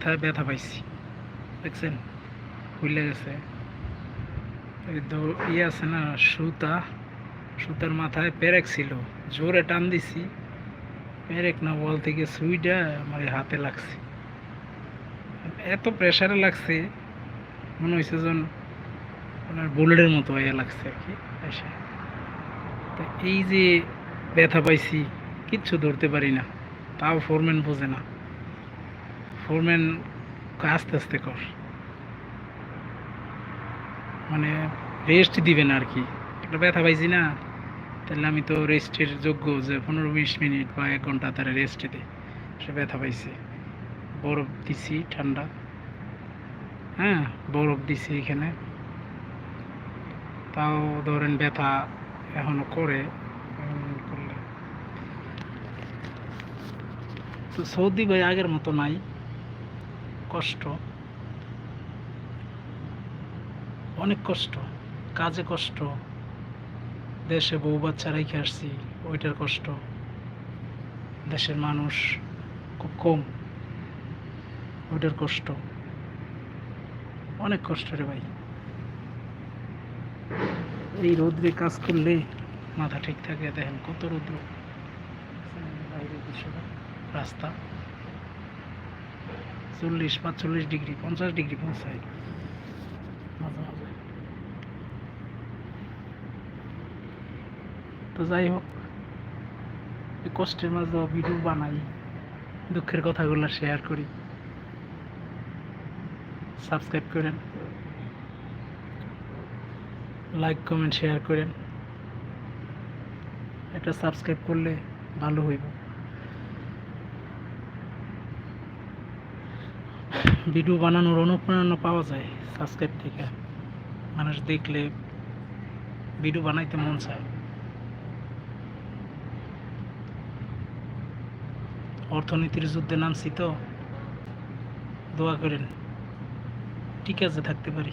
মাথায় ব্যথা পাইছি। দেখছেন? খুলে গেছে। ইয়ে আছে না, সুতা। সুতার মাথায় পেরেক ছিল। জোরে টান দিছি। পেরেক না বল থেকে সুইটা আমার হাতে লাগছে। এত প্রেসারে লাগছে, মনে হয়েছে যেন আপনার বুলেটের মতো ইয়ে লাগছে আর কি, এসে। তো এই যে ব্যথা পাইছি, কিচ্ছু ধরতে পারি না। তাও ফোরম্যান বোঝে না। ফোরম্যান আস্তে আস্তে কর। মানে রেস্ট দিবে না আর কি একটা ব্যথা পাইছি না, তাহলে আমি তো রেস্টের যোগ্য যে পনেরো বিশ মিনিট বা এক ঘণ্টা তারা রেস্ট দিই সে ব্যথা পাইছে। বরফ দিছি ঠান্ডা। হ্যাঁ বরফ দিছি এখানে। তাও ধরেন ব্যথা এখনও করে। করলে। তো সৌদি ভাই আগের মতো নাই। কষ্ট, অনেক কষ্ট, কাজে কষ্ট, দেশে বউ বাচ্চা রেখে আসছি, ওইটার কষ্ট, দেশের মানুষ খুব কম, ওইটার কষ্ট, অনেক কষ্ট রে ভাই। এই রোদ্রে কাজ করলে মাথা ঠিক থাকে, দেখেন কত রৌদ্র। রাস্তা। চল্লিশ, পাঁচচল্লিশ ডিগ্রি, পঞ্চাশ ডিগ্রি পৌঁছায় মাঝে মাঝে। তো যাই হোক কষ্টের মাঝে ভিডিও বানাই, দুঃখের কথাগুলো শেয়ার করি। সাবস্ক্রাইব করেন। লাইক কমেন্ট শেয়ার করেন। এটা সাবস্ক্রাইব করলে ভালো হইব। ভিডিও বানানোর অনুপ্রেরণা পাওয়া যায় সাবস্ক্রাইব থেকে। মানুষ দেখলে ভিডিও বানাইতে মন চায়। অর্থনীতির যুদ্ধে নামছি তো, দোয়া করেন, ঠিক আছে, থাকতে পারি।